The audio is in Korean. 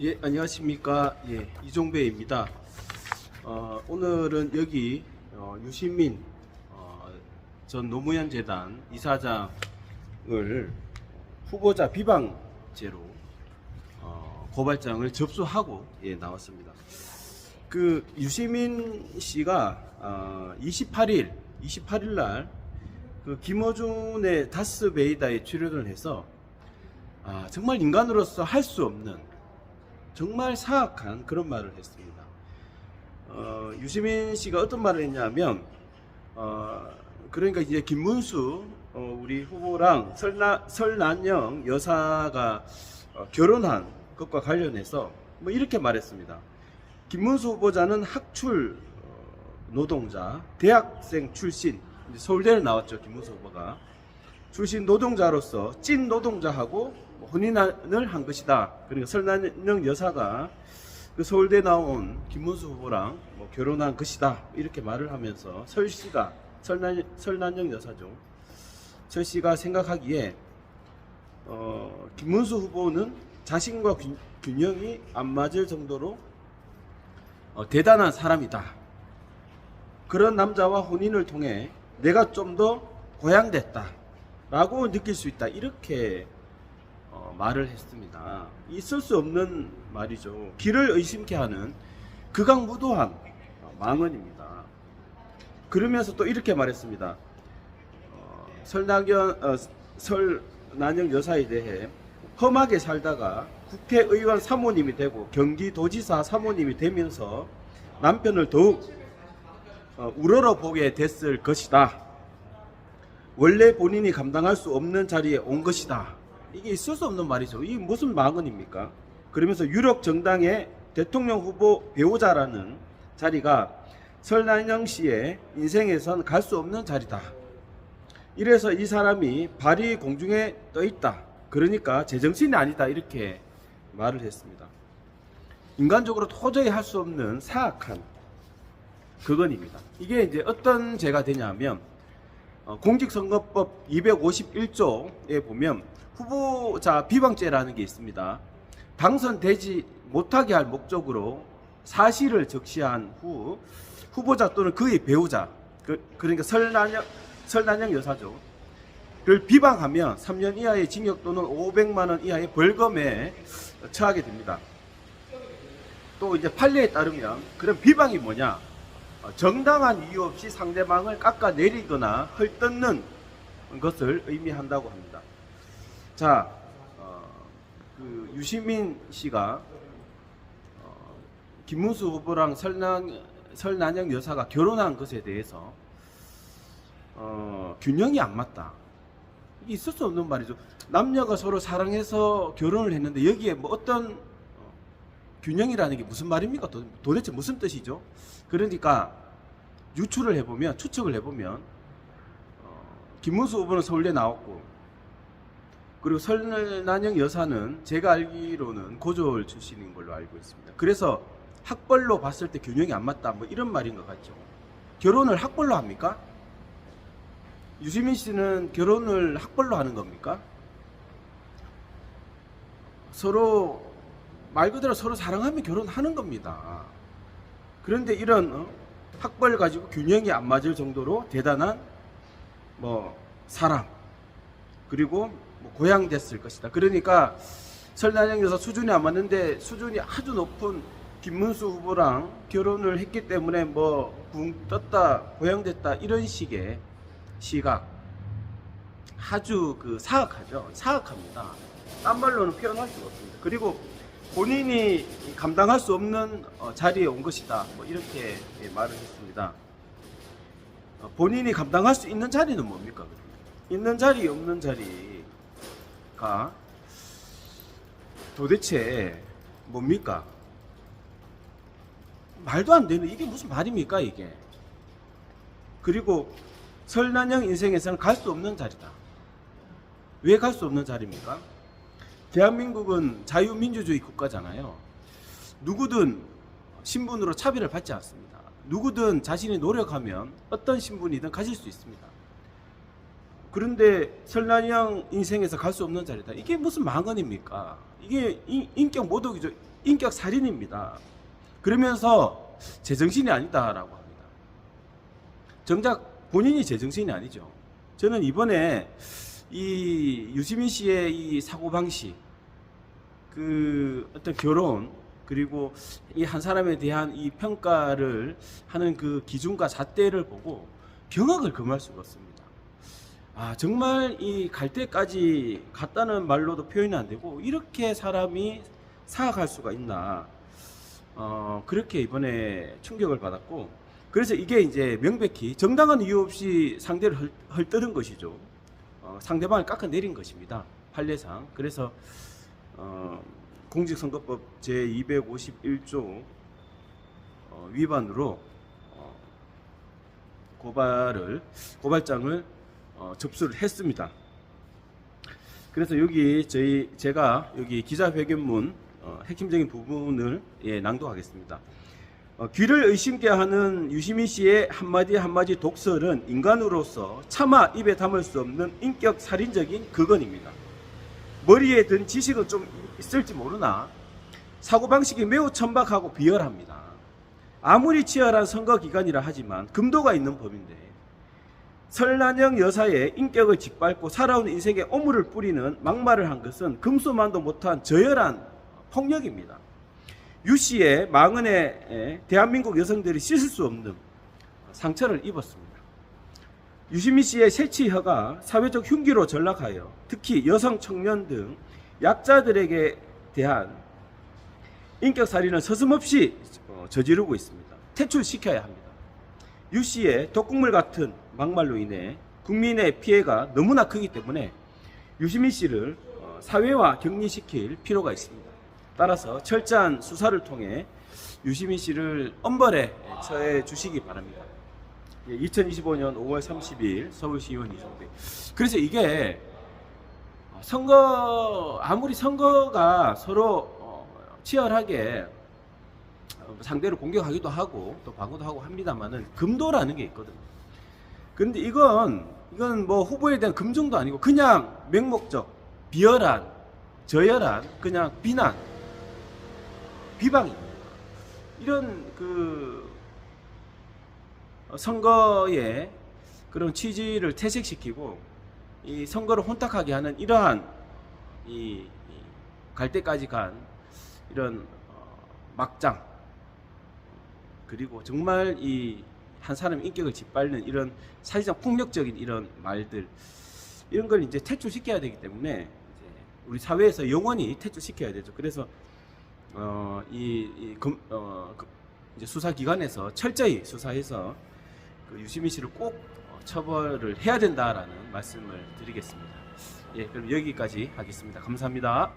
예, 안녕하십니까. 예, 이종배입니다. 어, 오늘은 여기 어, 유시민 어, 전 노무현 재단 이사장을 후보자 비방죄로 어, 고발장을 접수하고 예, 나왔습니다. 그 유시민 씨가 어, 28일 28일 날그 김어준의 다스 베이다에 출연을 해서 아, 정말 인간으로서 할 수 없는 정말 사악한 그런 말을 했습니다. 어, 유시민 씨가 어떤 말을 했냐면, 어, 그러니까 이제 김문수 어, 우리 후보랑 설나, 설난영 여사가 어, 결혼한 것과 관련해서 뭐 이렇게 말했습니다. 김문수 후보자는 학출 어, 노동자, 대학생 출신, 서울대를 나왔죠 김문수 후보가 출신 노동자로서 찐 노동자하고 뭐 혼인을 한 것이다. 그러니까 설난영 여사가 그 서울대 나온 김문수 후보랑 뭐 결혼한 것이다. 이렇게 말을 하면서 설 씨가 설난, 설난영 여사죠. 설 씨가 생각하기에 어, 김문수 후보는 자신과 균, 균형이 안 맞을 정도로 어, 대단한 사람이다. 그런 남자와 혼인을 통해 내가 좀 더 고양됐다. 라고 느낄 수 있다. 이렇게 어, 말을 했습니다. 있을 수 없는 말이죠. 길을 의심케 하는 극악무도한 어, 망언입니다. 그러면서 또 이렇게 말했습니다. 어, 설낙연, 어, 설난영 여사에 대해 험하게 살다가 국회의원 사모님이 되고 경기도지사 사모님이 되면서 남편을 더욱 어, 우러러 보게 됐을 것이다. 원래 본인이 감당할 수 없는 자리에 온 것이다. 이게 있을 수 없는 말이죠. 이게 무슨 망언입니까? 그러면서 유력 정당의 대통령 후보 배우자라는 자리가 설난영 씨의 인생에선 갈 수 없는 자리다. 이래서 이 사람이 발이 공중에 떠 있다. 그러니까 제정신이 아니다. 이렇게 말을 했습니다. 인간적으로 도저히 할 수 없는 사악한 그건입니다. 이게 이제 어떤 죄가 되냐면 어, 공직선거법 251조에 보면 후보자 비방죄라는 게 있습니다. 당선되지 못하게 할 목적으로 사실을 적시한 후 후보자 또는 그의 배우자 그, 그러니까 설난영 설난영 여사죠. 를 비방하면 3년 이하의 징역 또는 500만 원 이하의 벌금에 처하게 됩니다. 또 이제 판례에 따르면 그런 비방이 뭐냐? 어, 정당한 이유 없이 상대방을 깎아내리거나 헐뜯는 것을 의미한다고 합니다. 자, 어, 그 유시민 씨가 어, 김문수 후보랑 설난, 설난영 여사가 결혼한 것에 대해서 어, 균형이 안 맞다. 이게 있을 수 없는 말이죠. 남녀가 서로 사랑해서 결혼을 했는데 여기에 뭐 어떤 어, 균형이라는 게 무슨 말입니까? 도- 도대체 무슨 뜻이죠? 그러니까 유추를 해보면 추측을 해보면 어, 김문수 후보는 서울대 나왔고 그리고 설난영 여사는 제가 알기로는 고졸 출신인 걸로 알고 있습니다. 그래서 학벌로 봤을 때 균형이 안 맞다 뭐 이런 말인 것 같죠. 결혼을 학벌로 합니까? 유시민 씨는 결혼을 학벌로 하는 겁니까? 서로 말 그대로 서로 사랑하면 결혼하는 겁니다. 그런데 이런 어, 학벌 가지고 균형이 안 맞을 정도로 대단한 뭐 사람 그리고 뭐 고향 됐을 것이다. 그러니까 설난영 여사 수준이 안 맞는데 수준이 아주 높은 김문수 후보랑 결혼을 했기 때문에 뭐 붕 떴다 고향 됐다 이런 식의 시각 아주 그 사악하죠. 사악합니다. 딴 말로는 표현할 수가 없습니다. 그리고 본인이 감당할 수 없는 어, 자리에 온 것이다. 뭐 이렇게 예, 말을 했습니다. 어, 본인이 감당할 수 있는 자리는 뭡니까? 있는 자리, 없는 자리가 도대체 뭡니까? 말도 안 되는 이게 무슨 말입니까 이게? 그리고 설난영 인생에서는 갈 수 없는 자리다. 왜 갈 수 없는 자리입니까? 대한민국은 자유민주주의 국가잖아요. 누구든 신분으로 차별을 받지 않습니다. 누구든 자신이 노력하면 어떤 신분이든 가질 수 있습니다. 그런데 설난영 인생에서 갈 수 없는 자리다. 이게 무슨 망언입니까? 이게 인, 인격 모독이죠. 인격 살인입니다. 그러면서 제정신이 아니다라고 합니다. 정작 본인이 제정신이 아니죠. 저는 이번에 이 유시민 씨의 이 사고 방식, 그 어떤 결혼 그리고 이 한 사람에 대한 이 평가를 하는 그 기준과 잣대를 보고 경악을 금할 수가 없습니다. 아 정말 이 갈 때까지 갔다는 말로도 표현이 안 되고 이렇게 사람이 사악할 수가 있나? 어 그렇게 이번에 충격을 받았고 그래서 이게 이제 명백히 정당한 이유 없이 상대를 헐, 헐뜯은 것이죠. 어, 상대방을 깎아내린 것입니다. 판례상. 그래서 어, 공직선거법 제 251조 어, 위반으로 어, 고발을 고발장을 어, 접수를 했습니다. 그래서 여기 저희 제가 여기 기자회견문 어, 핵심적인 부분을 예, 낭독하겠습니다. 어, 귀를 의심케 하는 유시민 씨의 한마디 한마디 독설은 인간으로서 차마 입에 담을 수 없는 인격 살인적인 극언입니다. 머리에 든 지식은 좀 있을지 모르나 사고방식이 매우 천박하고 비열합니다. 아무리 치열한 선거 기간이라 하지만 금도가 있는 법인데 설난영 여사의 인격을 짓밟고 살아온 인생에 오물을 뿌리는 막말을 한 것은 금수만도 못한 저열한 폭력입니다. 유 씨의 망언에 대한민국 여성들이 씻을 수 없는 상처를 입었습니다. 유시민 씨의 새치혀가 사회적 흉기로 전락하여 특히 여성, 청년 등 약자들에게 대한 인격 살인을 서슴없이 어, 저지르고 있습니다. 퇴출시켜야 합니다. 유 씨의 독국물 같은 막말로 인해 국민의 피해가 너무나 크기 때문에 유시민 씨를 어, 사회화 격리시킬 필요가 있습니다. 따라서 철저한 수사를 통해 유시민 씨를 엄벌에 처해 주시기 바랍니다. 2025년 5월 30일 서울시의원 이종배. 그래서 이게 선거 아무리 선거가 서로 어, 치열하게 어, 상대를 공격하기도 하고 또 방어도 하고 합니다만은 금도라는 게 있거든요. 근데 이건 이건 뭐 후보에 대한 금정도 아니고 그냥 맹목적 비열한 저열한 그냥 비난 비방입니다. 이런 그 선거의 그런 취지를 퇴색시키고 이 선거를 혼탁하게 하는 이러한 이 갈 때까지 간 이런 어, 막장 그리고 정말 이 한 사람 인격을 짓밟는 이런 사실상 폭력적인 이런 말들 이런 걸 이제 퇴출시켜야 되기 때문에 우리 사회에서 영원히 퇴출시켜야 되죠. 그래서 어, 이, 이 금, 어, 그, 수사기관에서 철저히 수사해서 그 유시민 씨를 꼭 어, 처벌을 해야 된다라는 말씀을 드리겠습니다. 예, 그럼 여기까지 하겠습니다. 감사합니다.